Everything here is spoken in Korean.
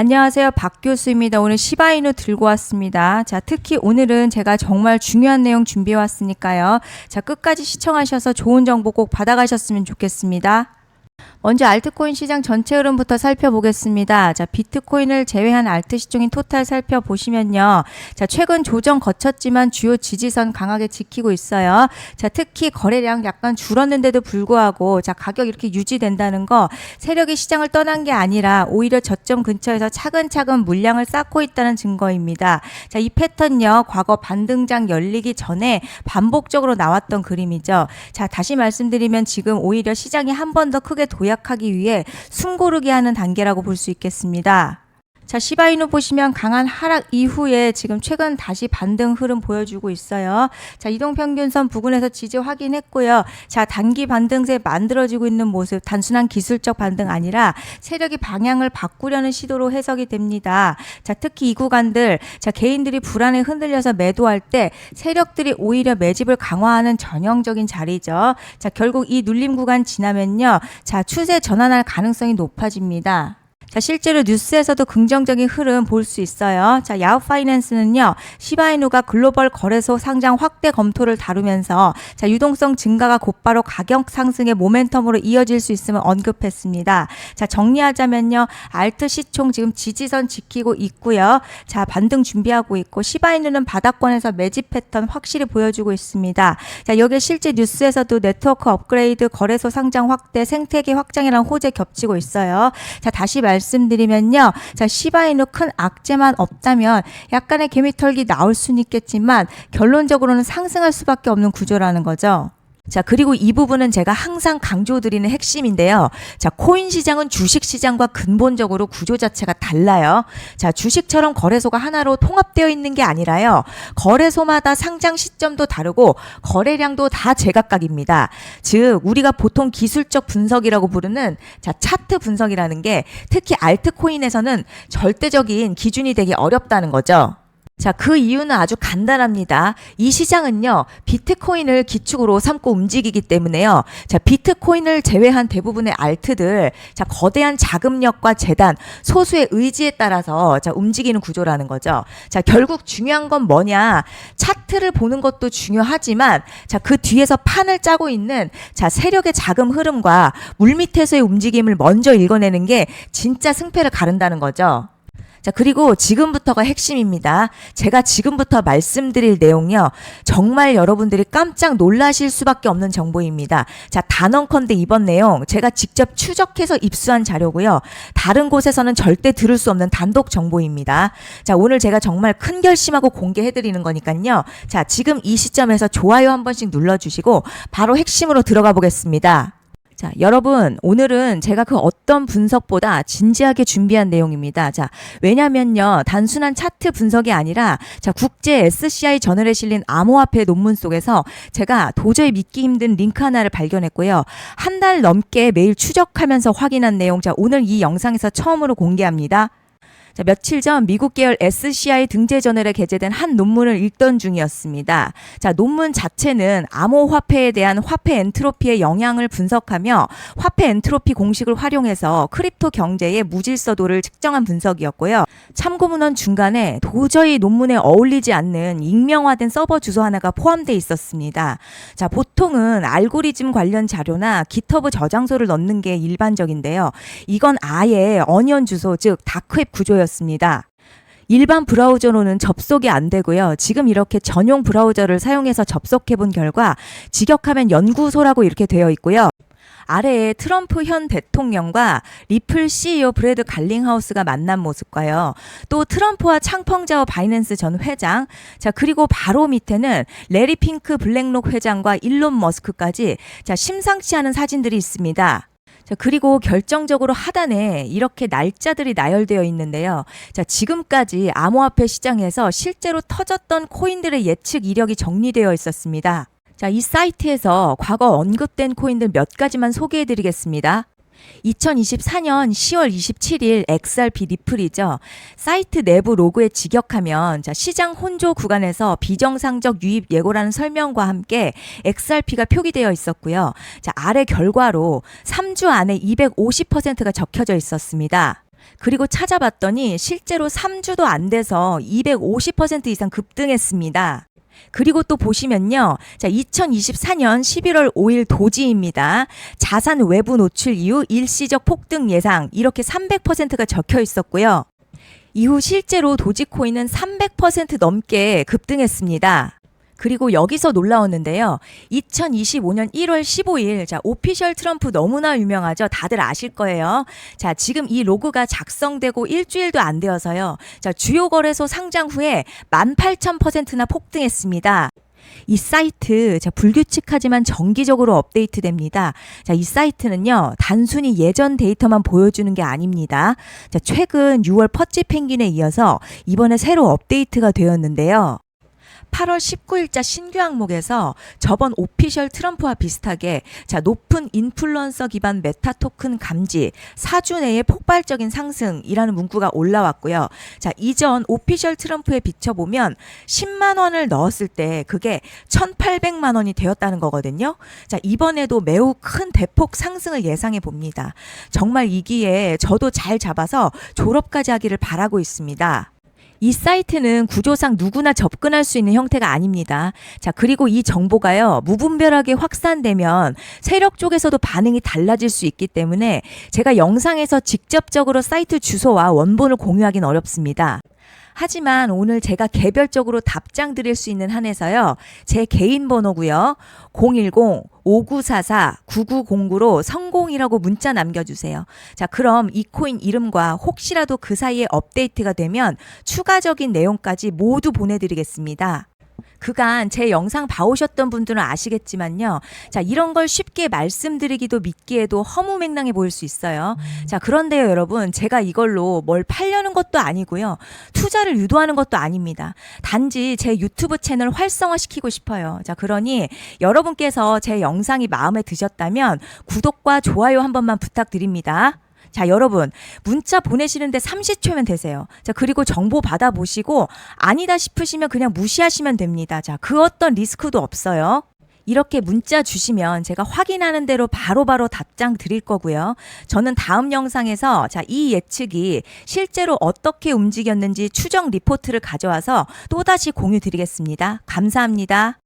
안녕하세요. 박 교수입니다. 오늘 시바이누 들고 왔습니다. 자, 특히 오늘은 제가 정말 중요한 내용 준비해 왔으니까요. 자, 끝까지 시청하셔서 좋은 정보 꼭 받아가셨으면 좋겠습니다. 먼저 알트코인 시장 전체 흐름부터 살펴보겠습니다. 자, 비트코인을 제외한 알트 시종인 토탈 살펴보시면요. 자, 최근 조정 거쳤지만 주요 지지선 강하게 지키고 있어요. 자, 특히 거래량 약간 줄었는데도 불구하고 자, 가격 이렇게 유지된다는 거 세력이 시장을 떠난 게 아니라 오히려 저점 근처에서 차근차근 물량을 쌓고 있다는 증거입니다. 자, 이 패턴요. 과거 반등장 열리기 전에 반복적으로 나왔던 그림이죠. 자, 다시 말씀드리면 지금 오히려 시장이 한 번 더 크게 도약하기 위해 숨고르게 하는 단계라고 볼 수 있겠습니다. 자, 시바이누 보시면 강한 하락 이후에 지금 최근 다시 반등 흐름 보여주고 있어요. 자, 이동평균선 부근에서 지지 확인했고요. 자, 단기 반등세 만들어지고 있는 모습, 단순한 기술적 반등 아니라 세력이 방향을 바꾸려는 시도로 해석이 됩니다. 자, 특히 이 구간들, 자, 개인들이 불안에 흔들려서 매도할 때 세력들이 오히려 매집을 강화하는 전형적인 자리죠. 자, 결국 이 눌림 구간 지나면요. 자, 추세 전환할 가능성이 높아집니다. 자, 실제로 뉴스에서도 긍정적인 흐름 볼 수 있어요. 자, 야후 파이낸스는요, 시바이누가 글로벌 거래소 상장 확대 검토를 다루면서 자, 유동성 증가가 곧바로 가격 상승의 모멘텀으로 이어질 수 있음을 언급했습니다. 자, 정리하자면요, 알트 시총 지금 지지선 지키고 있고요. 자, 반등 준비하고 있고 시바이누는 바닥권에서 매집 패턴 확실히 보여주고 있습니다. 자, 여기 실제 뉴스에서도 네트워크 업그레이드, 거래소 상장 확대, 생태계 확장이랑 호재 겹치고 있어요. 자, 다시 말 씀드리면요. 자, 시바이누 큰 악재만 없다면 약간의 개미털기 나올 수는 있겠지만 결론적으로는 상승할 수밖에 없는 구조라는 거죠. 자, 그리고 이 부분은 제가 항상 강조드리는 핵심인데요. 자, 코인 시장은 주식 시장과 근본적으로 구조 자체가 달라요. 자, 주식처럼 거래소가 하나로 통합되어 있는 게 아니라요. 거래소마다 상장 시점도 다르고 거래량도 다 제각각입니다. 즉, 우리가 보통 기술적 분석이라고 부르는 자, 차트 분석이라는 게 특히 알트코인에서는 절대적인 기준이 되기 어렵다는 거죠. 자, 그 이유는 아주 간단합니다. 이 시장은요, 비트코인을 기축으로 삼고 움직이기 때문에요. 자, 비트코인을 제외한 대부분의 알트들, 자, 거대한 자금력과 재단, 소수의 의지에 따라서 자, 움직이는 구조라는 거죠. 자, 결국 중요한 건 뭐냐? 차트를 보는 것도 중요하지만, 자, 그 뒤에서 판을 짜고 있는 자, 세력의 자금 흐름과 물밑에서의 움직임을 먼저 읽어내는 게 진짜 승패를 가른다는 거죠. 자, 그리고 지금부터가 핵심입니다. 제가 지금부터 말씀드릴 내용요. 정말 여러분들이 깜짝 놀라실 수밖에 없는 정보입니다. 자, 단언컨대 이번 내용 제가 직접 추적해서 입수한 자료고요. 다른 곳에서는 절대 들을 수 없는 단독 정보입니다. 자, 오늘 제가 정말 큰 결심하고 공개해 드리는 거니까요. 자, 지금 이 시점에서 좋아요 한 번씩 눌러 주시고 바로 핵심으로 들어가 보겠습니다. 자, 여러분, 오늘은 제가 그 어떤 분석보다 진지하게 준비한 내용입니다. 자, 왜냐면요, 단순한 차트 분석이 아니라, 자, 국제 SCI 저널에 실린 암호화폐 논문 속에서 제가 도저히 믿기 힘든 링크 하나를 발견했고요. 한 달 넘게 매일 추적하면서 확인한 내용, 자, 오늘 이 영상에서 처음으로 공개합니다. 자, 며칠 전 미국 계열 SCI 등재 저널에 게재된 한 논문을 읽던 중이었습니다. 자, 논문 자체는 암호화폐에 대한 화폐 엔트로피의 영향을 분석하며 화폐 엔트로피 공식을 활용해서 크립토 경제의 무질서도를 측정한 분석이었고요. 참고 문헌 중간에 도저히 논문에 어울리지 않는 익명화된 서버 주소 하나가 포함되어 있었습니다. 자, 보통은 알고리즘 관련 자료나 기터브 저장소를 넣는 게 일반적인데요. 이건 아예 어니언 주소, 즉 다크웹 구조였습니다. 일반 브라우저로는 접속이 안 되고요. 지금 이렇게 전용 브라우저를 사용해서 접속해 본 결과 직역하면 연구소라고 이렇게 되어 있고요. 아래에 트럼프 현 대통령과 리플 CEO 브래드 갈링하우스가 만난 모습과요. 또 트럼프와 창펑자오 바이낸스 전 회장, 자 그리고 바로 밑에는 레리 핑크 블랙록 회장과 일론 머스크까지 자 심상치 않은 사진들이 있습니다. 자, 그리고 결정적으로 하단에 이렇게 날짜들이 나열되어 있는데요. 자, 지금까지 암호화폐 시장에서 실제로 터졌던 코인들의 예측 이력이 정리되어 있었습니다. 자, 이 사이트에서 과거 언급된 코인들 몇 가지만 소개해 드리겠습니다. 2024년 10월 27일 XRP 리플이죠. 사이트 내부 로그에 직역하면 자, 시장 혼조 구간에서 비정상적 유입 예고라는 설명과 함께 XRP가 표기되어 있었고요. 자, 아래 결과로 3주 안에 250%가 적혀져 있었습니다. 그리고 찾아봤더니 실제로 3주도 안 돼서 250% 이상 급등했습니다. 그리고 또 보시면요. 자, 2024년 11월 5일 도지입니다. 자산 외부 노출 이후 일시적 폭등 예상 이렇게 300%가 적혀 있었고요. 이후 실제로 도지코인은 300% 넘게 급등했습니다. 그리고 여기서 놀라웠는데요. 2025년 1월 15일, 자, 오피셜 트럼프 너무나 유명하죠. 다들 아실 거예요. 자, 지금 이 로그가 작성되고 일주일도 안 되어서요. 자, 주요 거래소 상장 후에 18,000%나 폭등했습니다. 이 사이트 자 불규칙하지만 정기적으로 업데이트됩니다. 자, 이 사이트는요. 단순히 예전 데이터만 보여주는 게 아닙니다. 자, 최근 6월 퍼치 펭귄에 이어서 이번에 새로 업데이트가 되었는데요. 8월 19일자 신규 항목에서 저번 오피셜 트럼프와 비슷하게 자 높은 인플루언서 기반 메타 토큰 감지 4주 내에 폭발적인 상승이라는 문구가 올라왔고요. 자 이전 오피셜 트럼프에 비춰보면 10만 원을 넣었을 때 그게 1,800만 원이 되었다는 거거든요. 자 이번에도 매우 큰 대폭 상승을 예상해 봅니다. 정말 이 기회에 저도 잘 잡아서 졸업까지 하기를 바라고 있습니다. 이 사이트는 구조상 누구나 접근할 수 있는 형태가 아닙니다. 자, 그리고 이 정보가요, 무분별하게 확산되면 세력 쪽에서도 반응이 달라질 수 있기 때문에 제가 영상에서 직접적으로 사이트 주소와 원본을 공유하기는 어렵습니다. 하지만 오늘 제가 개별적으로 답장 드릴 수 있는 한에서요. 제 개인 번호고요. 010-5944-9909로 성공이라고 문자 남겨주세요. 자, 그럼 이 코인 이름과 혹시라도 그 사이에 업데이트가 되면 추가적인 내용까지 모두 보내드리겠습니다. 그간 제 영상 봐오셨던 분들은 아시겠지만요. 자, 이런 걸 쉽게 말씀드리기도 믿기에도 허무맹랑해 보일 수 있어요. 자, 그런데요, 여러분. 제가 이걸로 뭘 팔려는 것도 아니고요. 투자를 유도하는 것도 아닙니다. 단지 제 유튜브 채널 활성화시키고 싶어요. 자, 그러니 여러분께서 제 영상이 마음에 드셨다면 구독과 좋아요 한 번만 부탁드립니다. 자, 여러분, 문자 보내시는데 30초면 되세요. 자, 그리고 정보 받아보시고 아니다 싶으시면 그냥 무시하시면 됩니다. 자, 그 어떤 리스크도 없어요. 이렇게 문자 주시면 제가 확인하는 대로 바로바로 답장 드릴 거고요. 저는 다음 영상에서 자, 이 예측이 실제로 어떻게 움직였는지 추정 리포트를 가져와서 또다시 공유 드리겠습니다. 감사합니다.